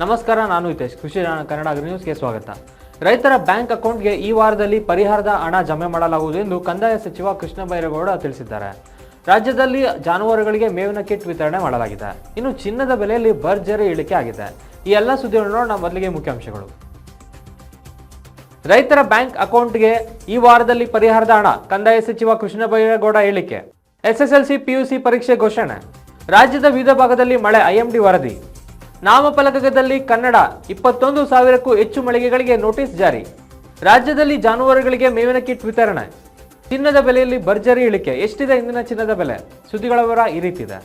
ನಮಸ್ಕಾರ, ನಾನು ಹಿತೇಶ್. ಕೃಷಿ ಕನ್ನಡ ನ್ಯೂಸ್ಗೆ ಸ್ವಾಗತ. ರೈತರ ಬ್ಯಾಂಕ್ ಅಕೌಂಟ್ಗೆ ಈ ವಾರದಲ್ಲಿ ಪರಿಹಾರದ ಹಣ ಜಮೆ ಮಾಡಲಾಗುವುದು ಎಂದು ಕಂದಾಯ ಸಚಿವ ಕೃಷ್ಣ ಬೈರೇಗೌಡ ತಿಳಿಸಿದ್ದಾರೆ. ರಾಜ್ಯದಲ್ಲಿ ಜಾನುವಾರುಗಳಿಗೆ ಮೇವಿನ ಕಿಟ್ ವಿತರಣೆ ಮಾಡಲಾಗಿದೆ. ಇನ್ನು ಚಿನ್ನದ ಬೆಲೆಯಲ್ಲಿ ಭರ್ಜರಿ ಇಳಿಕೆ ಆಗಿದೆ. ಈ ಎಲ್ಲ ಸುದ್ದಿಗಳನ್ನು ನೋಡೋಣ ಮೊದಲಿಗೆ ಮುಖ್ಯಾಂಶಗಳು. ರೈತರ ಬ್ಯಾಂಕ್ ಅಕೌಂಟ್ಗೆ ಈ ವಾರದಲ್ಲಿ ಪರಿಹಾರದ ಹಣ, ಕಂದಾಯ ಸಚಿವ ಕೃಷ್ಣ ಬೈರೇಗೌಡ ಹೇಳಿಕೆ. ಎಸ್ಎಸ್ಎಲ್ಸಿ ಪಿಯುಸಿ ಪರೀಕ್ಷೆ ಘೋಷಣೆ. ರಾಜ್ಯದ ವಿವಿಧ ಭಾಗದಲ್ಲಿ ಮಳೆ, ಐಎಂಡಿ ವರದಿ. ನಾಮಫಲಕದಲ್ಲಿ ಕನ್ನಡ ಇಪ್ಪತ್ತೊಂದು ಸಾವಿರಕ್ಕೂ ಹೆಚ್ಚು ಮಳಿಗೆಗಳಿಗೆ ನೋಟಿಸ್ ಜಾರಿ. ರಾಜ್ಯದಲ್ಲಿ ಜಾನುವಾರುಗಳಿಗೆ ಮೇವಿನ ಕಿಟ್ ವಿತರಣೆ. ಚಿನ್ನದ ಬೆಲೆಯಲ್ಲಿ ಭರ್ಜರಿ ಇಳಿಕೆ. ಎಷ್ಟಿದೆ ಇಂದಿನ ಚಿನ್ನದ ಬೆಲೆ? ಸುದ್ದಿಗಳವರ ಈ ರೀತಿದೆ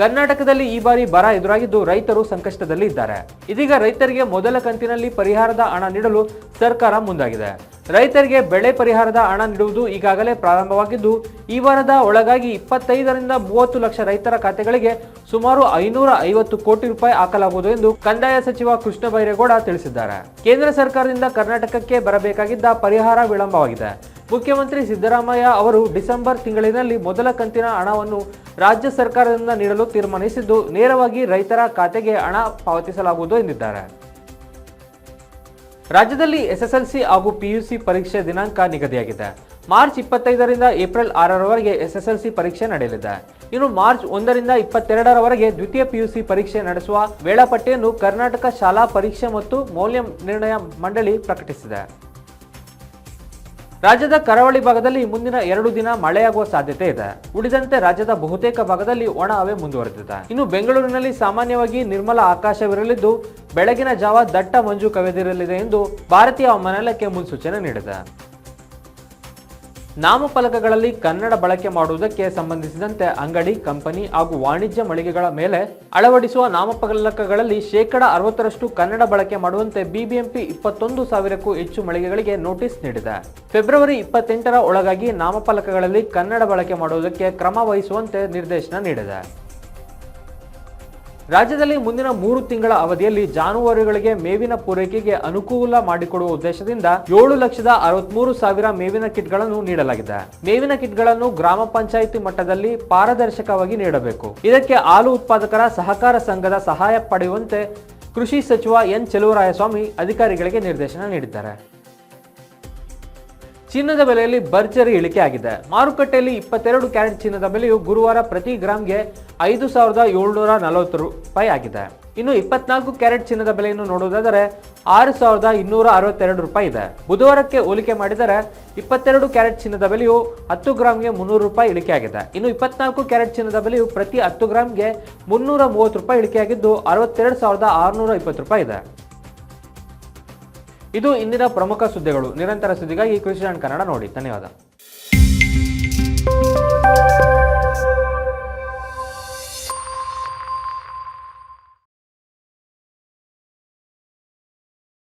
ಕರ್ನಾಟಕದಲ್ಲಿ ಈ ಬಾರಿ ಬರ ಎದುರಾಗಿದ್ದು ರೈತರು ಸಂಕಷ್ಟದಲ್ಲಿ ಇದ್ದಾರೆ ಇದೀಗ ರೈತರಿಗೆ ಮೊದಲ ಕಂತಿನಲ್ಲಿ ಪರಿಹಾರದ ಹಣ ನೀಡಲು ಸರ್ಕಾರ ಮುಂದಾಗಿದೆ. ರೈತರಿಗೆ ಬೆಳೆ ಪರಿಹಾರದ ಹಣ ನೀಡುವುದು ಈಗಾಗಲೇ ಪ್ರಾರಂಭವಾಗಿದ್ದು, ಈ ವಾರದ ಒಳಗಾಗಿ ಇಪ್ಪತ್ತೈದರಿಂದ ಮೂವತ್ತು ಲಕ್ಷ ರೈತರ ಖಾತೆಗಳಿಗೆ ಸುಮಾರು ಐನೂರ ಐವತ್ತು ಕೋಟಿ ರೂಪಾಯಿ ಹಾಕಲಾಗುವುದು ಎಂದು ಕಂದಾಯ ಸಚಿವ ಕೃಷ್ಣ ಬೈರೇಗೌಡ ತಿಳಿಸಿದ್ದಾರೆ. ಕೇಂದ್ರ ಸರ್ಕಾರದಿಂದ ಕರ್ನಾಟಕಕ್ಕೆ ಬರಬೇಕಾಗಿದ್ದ ಪರಿಹಾರ ವಿಳಂಬವಾಗಿದೆ. ಮುಖ್ಯಮಂತ್ರಿ ಸಿದ್ದರಾಮಯ್ಯ ಅವರು ಡಿಸೆಂಬರ್ ತಿಂಗಳಿನಲ್ಲಿ ಮೊದಲ ಕಂತಿನ ಹಣವನ್ನು ರಾಜ್ಯ ಸರ್ಕಾರದಿಂದ ನೀಡಲು ತೀರ್ಮಾನಿಸಿದ್ದು, ನೇರವಾಗಿ ರೈತರ ಖಾತೆಗೆ ಹಣ ಪಾವತಿಸಲಾಗುವುದು ಎಂದಿದ್ದಾರೆ. ರಾಜ್ಯದಲ್ಲಿ ಎಸ್ಎಸ್ಎಲ್ಸಿ ಹಾಗೂ ಪಿಯುಸಿ ಪರೀಕ್ಷೆ ದಿನಾಂಕ ನಿಗದಿಯಾಗಿದೆ. ಮಾರ್ಚ್ ಇಪ್ಪತ್ತೈದರಿಂದ ಏಪ್ರಿಲ್ ಆರರವರೆಗೆ ಎಸ್ಎಸ್ಎಲ್ಸಿ ಪರೀಕ್ಷೆ ನಡೆಯಲಿದೆ. ಇನ್ನು ಮಾರ್ಚ್ ಒಂದರಿಂದ ಇಪ್ಪತ್ತೆರಡರವರೆಗೆ ದ್ವಿತೀಯ ಪಿಯುಸಿ ಪರೀಕ್ಷೆ ನಡೆಸುವ ವೇಳಾಪಟ್ಟಿಯನ್ನು ಕರ್ನಾಟಕ ಶಾಲಾ ಪರೀಕ್ಷೆ ಮತ್ತು ಮೌಲ್ಯ ನಿರ್ಣಯ ಮಂಡಳಿ ಪ್ರಕಟಿಸಿದೆ. ರಾಜ್ಯದ ಕರಾವಳಿ ಭಾಗದಲ್ಲಿ ಮುಂದಿನ ಎರಡು ದಿನ ಮಳೆಯಾಗುವ ಸಾಧ್ಯತೆ ಇದೆ. ಉಳಿದಂತೆ ರಾಜ್ಯದ ಬಹುತೇಕ ಭಾಗದಲ್ಲಿ ಒಣ ಹವೆ ಮುಂದುವರೆದಿದೆ. ಇನ್ನು ಬೆಂಗಳೂರಿನಲ್ಲಿ ಸಾಮಾನ್ಯವಾಗಿ ನಿರ್ಮಲ ಆಕಾಶವಿರಲಿದ್ದು ಬೆಳಗಿನ ಜಾವ ದಟ್ಟ ಮಂಜು ಕವಿದಿರಲಿದೆ ಎಂದು ಭಾರತೀಯ ಹವಾಮಾನ ಮುನ್ಸೂಚನೆ ನೀಡಿದೆ. ನಾಮಫಲಕಗಳಲ್ಲಿ ಕನ್ನಡ ಬಳಕೆ ಮಾಡುವುದಕ್ಕೆ ಸಂಬಂಧಿಸಿದಂತೆ ಅಂಗಡಿ, ಕಂಪನಿ ಹಾಗೂ ವಾಣಿಜ್ಯ ಮಳಿಗೆಗಳ ಮೇಲೆ ಅಳವಡಿಸುವ ನಾಮಫಲಕಗಳಲ್ಲಿ ಶೇಕಡ ಅರವತ್ತರಷ್ಟು ಕನ್ನಡ ಬಳಕೆ ಮಾಡುವಂತೆ ಬಿಬಿಎಂಪಿ ಇಪ್ಪತ್ತೊಂದು ಸಾವಿರಕ್ಕೂ ಹೆಚ್ಚು ಮಳಿಗೆಗಳಿಗೆ ನೋಟಿಸ್ ನೀಡಿದೆ. ಫೆಬ್ರವರಿ ಇಪ್ಪತ್ತೆಂಟರ ಒಳಗಾಗಿ ನಾಮಫಲಕಗಳಲ್ಲಿ ಕನ್ನಡ ಬಳಕೆ ಮಾಡುವುದಕ್ಕೆ ಕ್ರಮ ವಹಿಸುವಂತೆ ನಿರ್ದೇಶನ ನೀಡಿದೆ. ರಾಜ್ಯದಲ್ಲಿ ಮುಂದಿನ ಮೂರು ತಿಂಗಳ ಅವಧಿಯಲ್ಲಿ ಜಾನುವಾರುಗಳಿಗೆ ಮೇವಿನ ಪೂರೈಕೆಗೆ ಅನುಕೂಲ ಮಾಡಿಕೊಡುವ ಉದ್ದೇಶದಿಂದ ಏಳು ಲಕ್ಷದ ಅರವತ್ಮೂರು ಸಾವಿರ ಮೇವಿನ ಕಿಟ್ಗಳನ್ನು ನೀಡಲಾಗಿದೆ. ಮೇವಿನ ಕಿಟ್ಗಳನ್ನು ಗ್ರಾಮ ಪಂಚಾಯಿತಿ ಮಟ್ಟದಲ್ಲಿ ಪಾರದರ್ಶಕವಾಗಿ ನೀಡಬೇಕು. ಇದಕ್ಕೆ ಹಾಲು ಉತ್ಪಾದಕರ ಸಹಕಾರ ಸಂಘದ ಸಹಾಯ ಪಡೆಯುವಂತೆ ಕೃಷಿ ಸಚಿವ ಎನ್. ಚೆಲುವರಾಯಸ್ವಾಮಿ ಅಧಿಕಾರಿಗಳಿಗೆ ನಿರ್ದೇಶನ ನೀಡಿದ್ದಾರೆ. ಚಿನ್ನದ ಬೆಲೆಯಲ್ಲಿ ಭರ್ಜರಿ ಇಳಿಕೆ ಆಗಿದೆ. ಮಾರುಕಟ್ಟೆಯಲ್ಲಿ ಇಪ್ಪತ್ತೆರಡು ಕ್ಯಾರೆಟ್ ಚಿನ್ನದ ಬೆಲೆಯು ಗುರುವಾರ ಪ್ರತಿ ಗ್ರಾಮ್ಗೆ ಐದು ಸಾವಿರದ ಏಳ್ನೂರ ನಲವತ್ತು ರೂಪಾಯಿ ಆಗಿದೆ. ಇನ್ನು ಇಪ್ಪತ್ನಾಲ್ಕು ಕ್ಯಾರೆಟ್ ಚಿನ್ನದ ಬೆಲೆಯನ್ನು ನೋಡುವುದಾದರೆ ಆರು ಸಾವಿರದ ಇನ್ನೂರ ಅರವತ್ತೆರಡು ರೂಪಾಯಿ ಇದೆ. ಬುಧವಾರಕ್ಕೆ ಹೋಲಿಕೆ ಮಾಡಿದರೆ ಇಪ್ಪತ್ತೆರಡು ಕ್ಯಾರೆಟ್ ಚಿನ್ನದ ಬೆಲೆಯು ಹತ್ತು ಗ್ರಾಮ್ಗೆ ಮುನ್ನೂರು ರೂಪಾಯಿ ಇಳಿಕೆಯಾಗಿದೆ ಇನ್ನು ಇಪ್ಪತ್ನಾಲ್ಕು ಕ್ಯಾರೆಟ್ ಚಿನ್ನದ ಬೆಲೆಯು ಪ್ರತಿ ಹತ್ತು ಗ್ರಾಮ್ಗೆ ಮುನ್ನೂರ ಮೂವತ್ತು ರೂಪಾಯಿ ಇಳಿಕೆಯಾಗಿದ್ದು, ಅರವತ್ತೆರಡು ಸಾವಿರದ ಆರುನೂರ ಇಪ್ಪತ್ತು ರೂಪಾಯಿ ಇದೆ. ಇದು ಇಂದಿನ ಪ್ರಮುಖ ಸುದ್ದಿಗಳು. ನಿರಂತರ ಸುದ್ದಿಗಾಗಿ ಕೃಷಿ ಕನ್ನಡ ನೋಡಿ. ಧನ್ಯವಾದ.